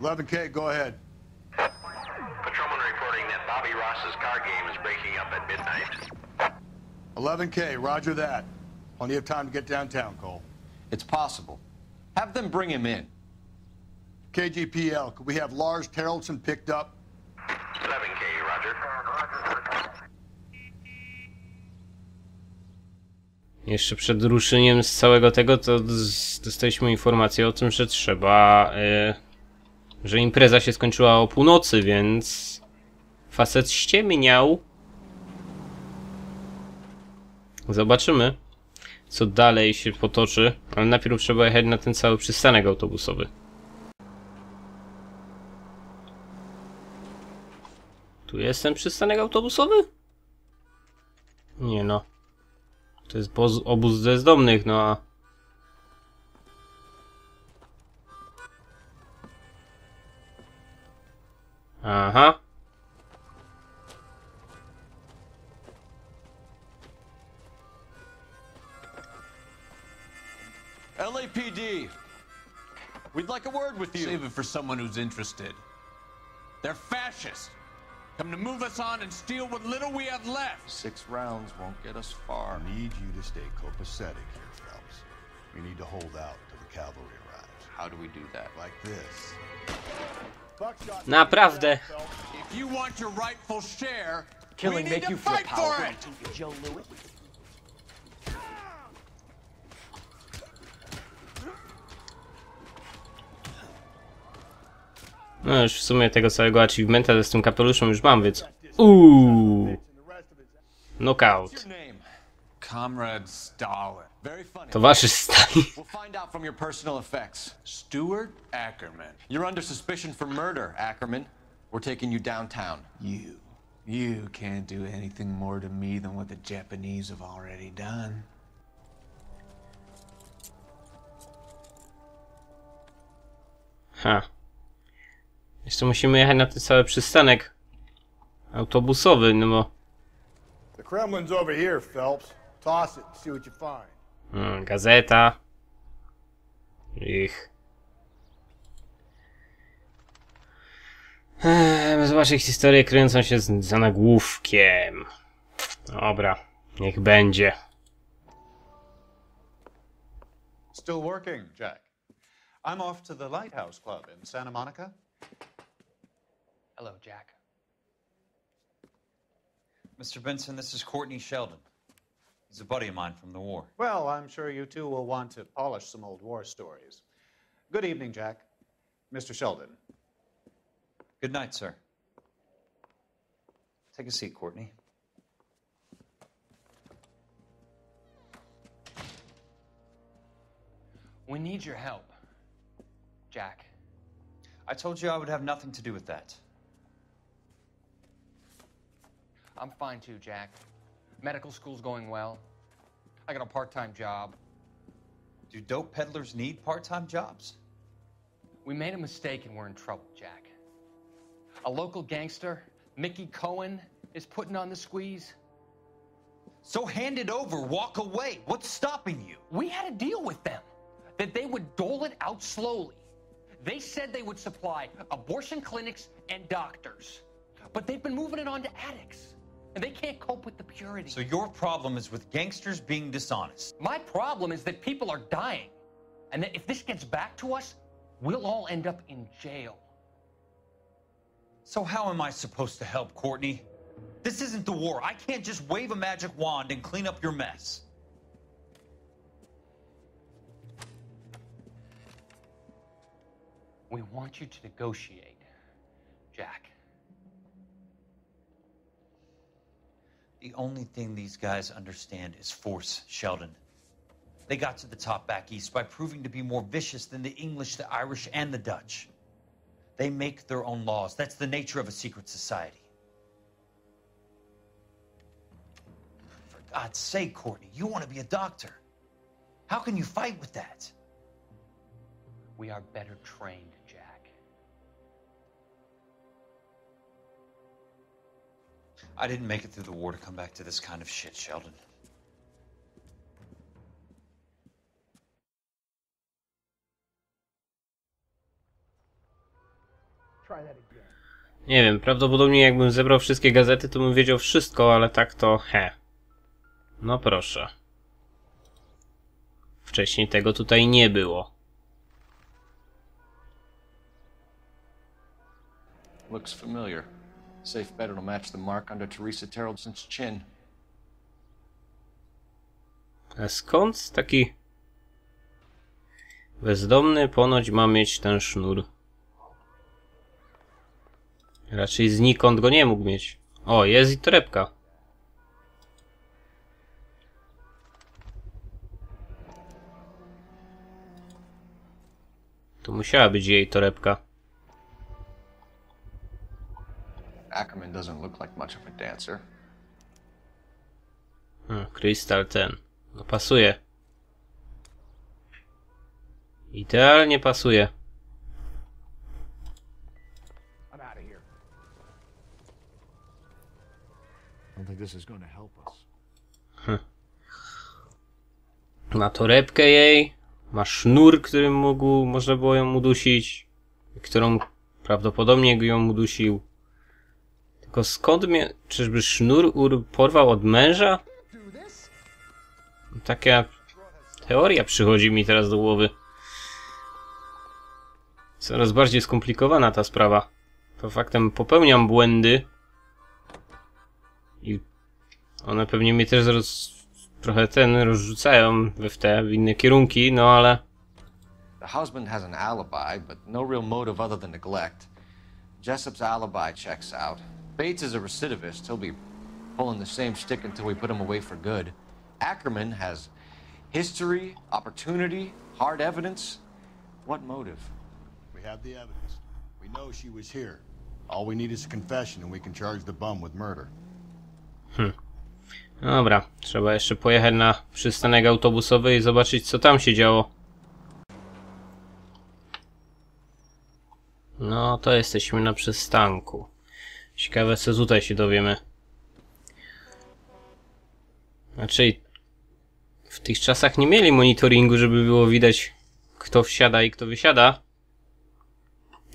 11K, go ahead. Patrolman reporting that Bobby Ross's car game is breaking up at midnight. 11K, roger that. Plenty of time to get downtown, Cole. It's possible. Have them bring him in. KGPL, could we have Lars Terrellson picked up? 11K, Roger. Jeszcze przed ruszeniem z całego tego, to z- dostaliśmy informację o tym, że trzeba. e, że impreza się skończyła o północy, więc. Facet ściemniał. Zobaczymy, co dalej się potoczy. Ale najpierw trzeba jechać na ten cały przystanek autobusowy. Tu jest ten przystanek autobusowy? Nie no. To jest obóz bezdomnych, no a... Uh-huh. Aha. LAPD. We'd like a word with you. Save it for someone who's interested. They're fascists. Come to move us on and steal what little we have left. Six rounds won't get us far. I need you to stay copacetic here, Phelps. We need to hold out till the cavalry arrives. How do we do that? Like this. Naprawdę. If you want your rightful share, Killing make to you feel fight for powerful, Joe? No już w sumie tego całego achievementa z tym kapeluszem już mam, więc... Uuu. Knockout. Name? Comrade Stalin. Very funny. Towarzysz stali. We'll find out from your personal effects. Stuart Ackerman. You're under suspicion for murder, Ackerman. We're taking you downtown. You. You can't do anything more to me than what the Japanese have already done. Ha. Jeszcze musimy jechać na ten cały przystanek autobusowy, no bo... The Kremlin's over here, Phelps. Toss it and see what you find. Mm, gazeta. Ich. Eee, zobaczyć historię kryjącą się z, za nagłówkiem. Dobra, niech będzie. Still working, Jack. I'm off to the Lighthouse Club in Santa Monica. Hello, Jack. Mr. Benson, this is Courtney Sheldon. He's a buddy of mine from the war. Well, I'm sure you two will want to polish some old war stories. Good evening, Jack. Mr. Sheldon. Good night, sir. Take a seat, Courtney. We need your help. Jack. I told you I would have nothing to do with that. I'm fine too, Jack. Medical school's going well. I got a part time job. Do dope peddlers need part time jobs? We made a mistake and we're in trouble, Jack. A local gangster, Mickey Cohen, is putting on the squeeze. So hand it over, walk away. What's stopping you? We had a deal with them that they would dole it out slowly. They said they would supply abortion clinics and doctors, but they've been moving it on to addicts, and they can't cope with the purity. So your problem is with gangsters being dishonest. My problem is that people are dying, and that if this gets back to us, we'll all end up in jail. So how am I supposed to help, Courtney? This isn't the war. I can't just wave a magic wand and clean up your mess. We want you to negotiate, Jack. The only thing these guys understand is force, Sheldon. They got to the top back east by proving to be more vicious than the English, the Irish, and the Dutch. They make their own laws. That's the nature of a secret society. For God's sake, Courtney, you want to be a doctor. How can you fight with that? We are better trained, I didn't make it through the war to come back to this kind of shit, Sheldon. Nie wiem, prawdopodobnie jakbym zebrał wszystkie gazety, to bym wiedział wszystko, ale tak to he. No proszę. Wcześniej tego tutaj nie było. Looks familiar. Safe bet it'll match the mark under Teresa Terrelson's chin. A skąd taki bezdomny ponoć ma mieć ten sznur? Raczej znikąd go nie mógł mieć. O, jest i torebka. To musiała być jej torebka. Ackerman doesn't look like much of a dancer. Hmm, krystal ten. No pasuje. Idealnie pasuje. I don't think this is going to help us. Ma torebkę jej, ma sznur, którym mógł, można było ją udusić, którą prawdopodobnie ją udusił. Tylko skąd mnie, czyżby sznur ur porwał od męża? Taka teoria przychodzi mi teraz do głowy. Coraz bardziej skomplikowana ta sprawa. To faktem popełniam błędy. I one pewnie mnie też roz, trochę ten rozrzucają we w te, w inne kierunki, no ale The husband has an alibi, but no real motive other than neglect. Jessup's alibi checks out. Bates is a recidivist. He'll be pulling the same stick until we put him away for good. Ackerman has history, opportunity, hard evidence. What motive? We have the evidence. We know she was here. All we need is a confession and we can charge the bum with murder. Hmm. Dobra, trzeba jeszcze pojechać na przystanek autobusowy i zobaczyć co tam się działo. No, to jesteśmy na przystanku. Ciekawe co tutaj się dowiemy. Znaczy, w tych czasach nie mieli monitoringu, żeby było widać kto wsiada i kto wysiada.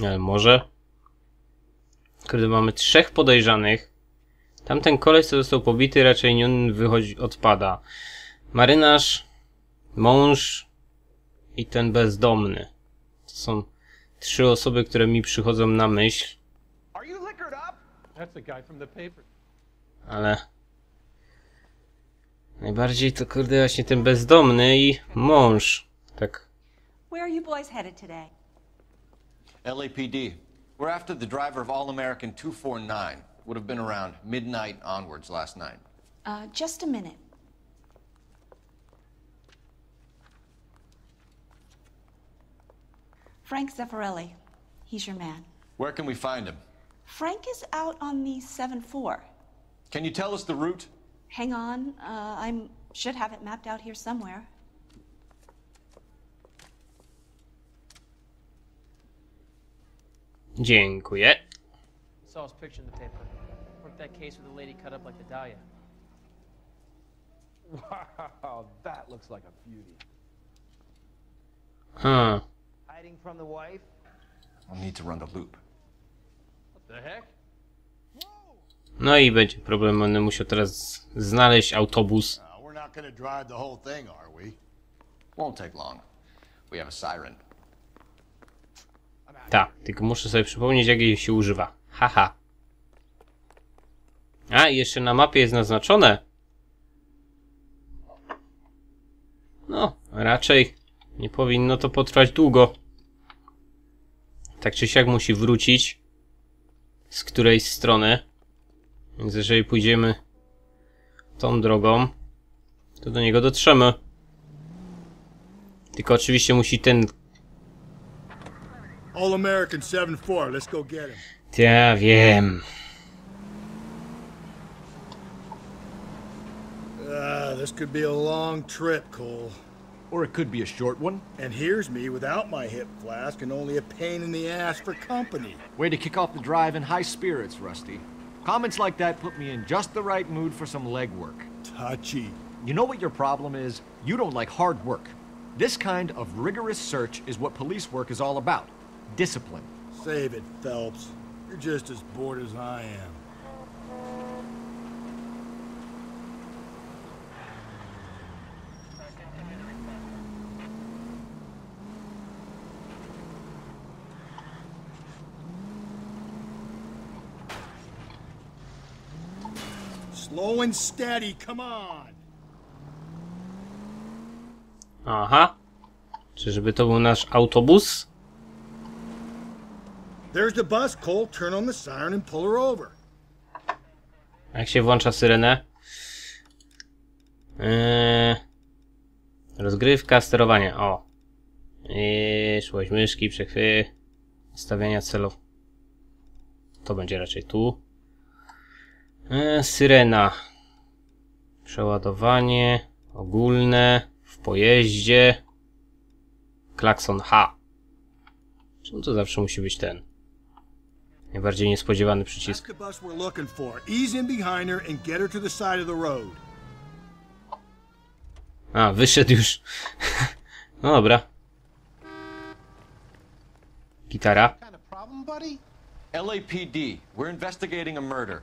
Ale może. Kurde, mamy trzech podejrzanych. Tamten koleś, co został pobity, raczej nie on wychodzi, odpada. Marynarz, mąż i ten bezdomny. To są trzy osoby, które mi przychodzą na myśl, That's the guy from the paper. ale najbardziej to kurde właśnie ten bezdomny i mąż. Tak. Where are you boys headed today? LAPD. We're after the driver of All American 249. Would have been around midnight onwards last night. Uh, just a minute. Frank Zeffirelli. He's your man. Where can we find him? Frank is out on the 7 4. Can you tell us the route? Hang on. Uh, I should have it mapped out here somewhere. Dziękuję. Saw his picture in the paper. Worked that case with the lady cut up like the Dahlia. Wow, that looks like a beauty. Hmm. Hiding from the wife? I'll need to run the loop. No i będzie problem, będę musiał teraz znaleźć autobus. Tak, tylko muszę sobie przypomnieć, jak jej się używa. Haha. A, jeszcze na mapie jest naznaczone. No, raczej nie powinno to potrwać długo. Tak czy siak musi wrócić. Z której strony. Więc jeżeli pójdziemy tą drogą, to do niego dotrzemy. Tylko oczywiście musi ten All American 7 4. Let's go get him. Ja wiem. Uh, this could be a long trip, Cole. Or it could be a short one. And here's me without my hip flask and only a pain in the ass for company. Way to kick off the drive in high spirits, Rusty. Comments like that put me in just the right mood for some legwork. Touchy. You know what your problem is? You don't like hard work. This kind of rigorous search is what police work is all about. Discipline. Save it, Phelps. You're just as bored as I am. Slow and steady, come on! Aha. Czyżby to był nasz autobus? There's the bus, Cole. Turn on the siren and pull her over. Jak się włącza syrenę? Eee, rozgrywka, sterowanie. O. I szłość myszki, przechwy, ustawiania celów. To będzie raczej tu. Eee, syrena. Przeładowanie. Ogólne. W pojeździe. Klakson H. Czemu to zawsze musi być ten? Najbardziej niespodziewany przycisk. A, wyszedł już. No dobra. Gitara. LAPD, we're investigating a murder.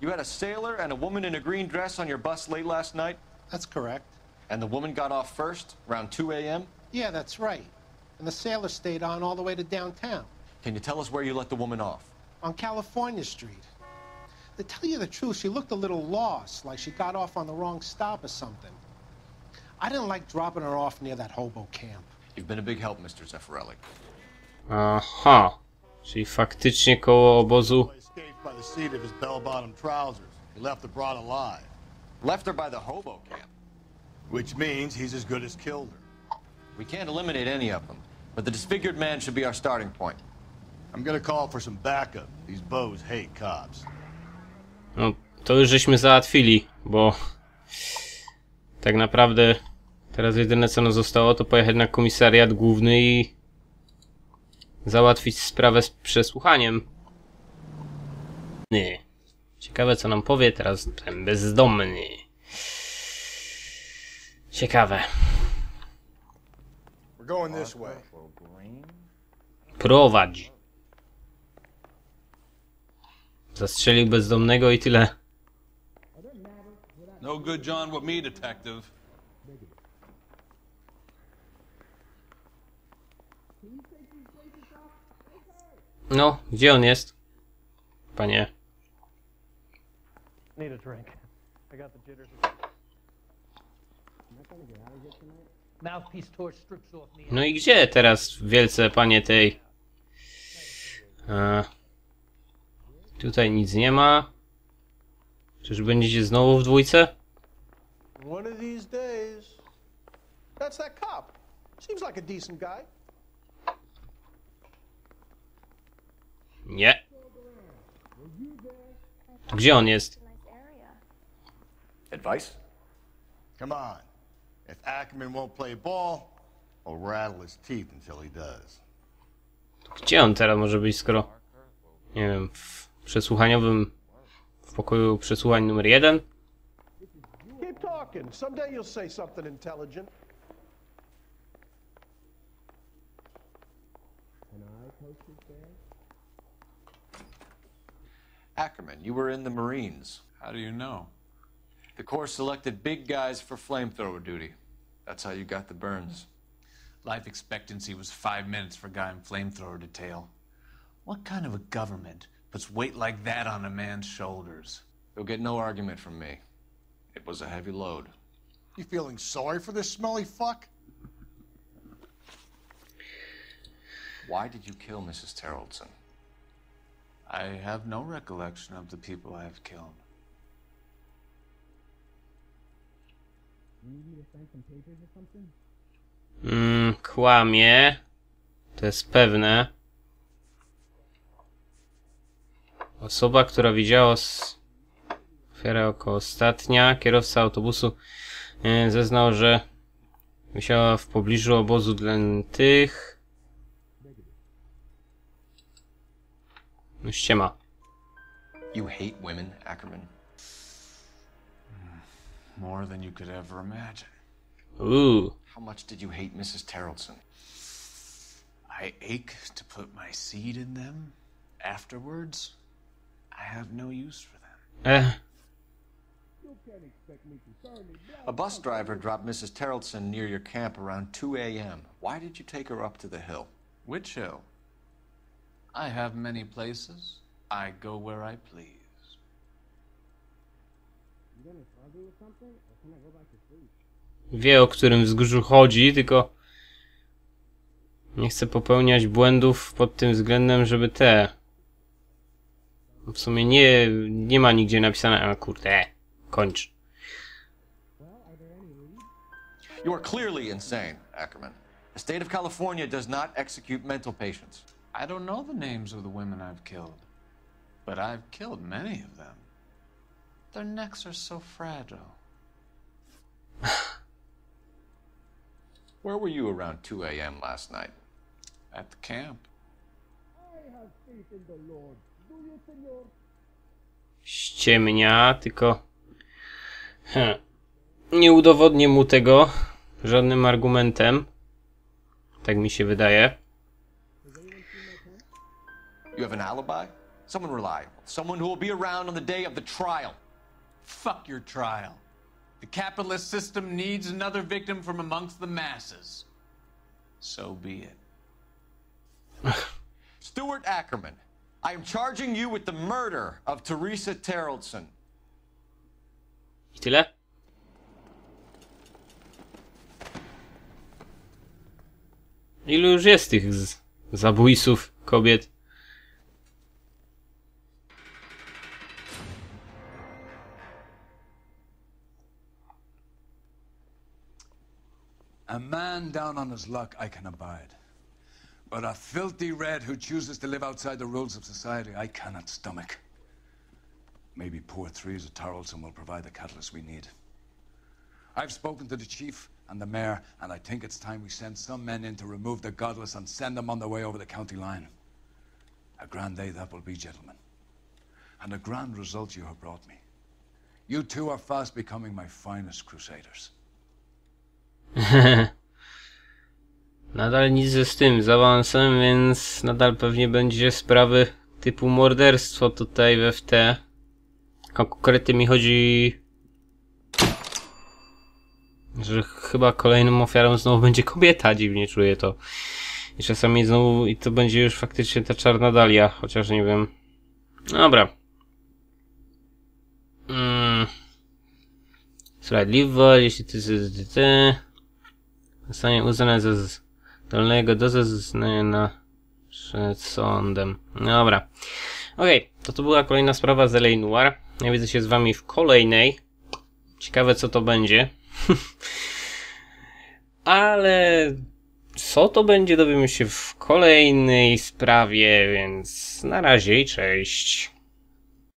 You had a sailor and a woman in a green dress on your bus late last night? That's correct. And the woman got off first, around 2 a.m.? Yeah, that's right. And the sailor stayed on all the way to downtown, Can you tell us where you let the woman off? on California Street. To tell you the truth, she looked a little lost, like she got off on the wrong stop or something. I didn't like dropping her off near that hobo camp. You've been a big help, Mr. Zeffirelli. Aha. Czyli faktycznie koło obozu. Escaped by the seat of his bell-bottom trousers. He left the broad alive. Left her by the hobo camp. Which means he's as good as killed her. We can't eliminate any of them, but the disfigured man should be our starting point. I'm gonna call for some backup. These bows hate cops. No, to już żeśmy załatwili, bo tak naprawdę teraz jedyne co nam zostało to pojechać na komisariat główny i załatwić sprawę z przesłuchaniem. Ciekawe co nam powie teraz ten bezdomny. Ciekawe. Prowadź. Zastrzelił bezdomnego i tyle. No good John with me, detective. No, gdzie on jest? Panie. Need a drink. I got the jitters. No i gdzie teraz wielce panie tej? E, tutaj nic nie ma. Czyż będziecie znowu w dwójce? One of these days. That's that cop. Seems like a decent guy. Nie. Gdzie on jest? Advice? Come on. If Ackerman won't play ball, I'll rattle his teeth until he does. Gdzie on teraz może być, skoro... Nie wiem, w przesłuchaniowym... W pokoju przesłuchań numer jeden? Keep talking. Someday you'll say something intelligent. Ackerman, you were in the Marines. How do you know? The Corps selected big guys for flamethrower duty. That's how you got the burns. Life expectancy was five minutes for a guy in flamethrower detail. What kind of a government puts weight like that on a man's shoulders? You'll get no argument from me. It was a heavy load. You feeling sorry for this smelly fuck? Why did you kill Mrs. Terrellson? I have no recollection of the people I have killed. Mm, kłamie. To jest pewne. Osoba, która widziała ofiarę jako ostatnia, kierowca autobusu, e, zeznał, że wisiała w pobliżu obozu dla tych. No ściema. You hate women, Ackerman? More than you could ever imagine. Ooh. How much did you hate Mrs. Terrellson? I ache to put my seed in them. Afterwards, I have no use for them. Eh, A bus driver dropped Mrs. Terrellson near your camp around 2 a.m. Why did you take her up to the hill? Which hill? I have many places. I go where I please. Wie o którym wzgórzu chodzi, tylko nie chcę popełniać błędów pod tym względem, żeby te... W sumie nie, nie ma nigdzie napisane, a kurde, kończ. You are clearly insane, Ackerman. The state of California does not execute mental patients. I don't know the names of the women I've killed, but I've killed many of them. Their necks are so fragile. Where were you around 2 a.m. last night? At the camp. ściemnia, tylko Hm. nie udowodnię mu tego żadnym argumentem. Tak mi się wydaje. You have an alibi? Someone reliable. Someone who will be around on the day of the trial. Fuck your trial. The capitalist system needs another victim from amongst the masses. So be it. Stuart Ackerman, I am charging you with the murder of Teresa Terrellson. I tyle? Ilu już jest tych z zabójców kobiet? A man down on his luck I can abide. But a filthy red who chooses to live outside the rules of society I cannot stomach. Maybe poor threes of Tarleton will provide the catalyst we need. I've spoken to the chief and the mayor, and I think it's time we send some men in to remove the godless and send them on their way over the county line. A grand day that will be, gentlemen. And a grand result you have brought me. You two are fast becoming my finest crusaders. Nadal nic ze z tym, z awansem, więc nadal pewnie będzie sprawy typu morderstwo tutaj we FT. A konkretnie mi chodzi... Że chyba kolejną ofiarą znowu będzie kobieta, dziwnie czuję to. I czasami znowu, i to będzie już faktycznie ta czarna dalia, chociaż nie wiem. Dobra. Mm. Sprawiedliwość, jeśli ty, ty, ty, ty zostanie uznane za zdolnego do zeznania przed sądem. Dobra. Okej, okay, to to była kolejna sprawa z LA Noir. Ja widzę się z wami w kolejnej. Ciekawe co to będzie. Ale co to będzie dowiemy się w kolejnej sprawie, więc na razie i cześć.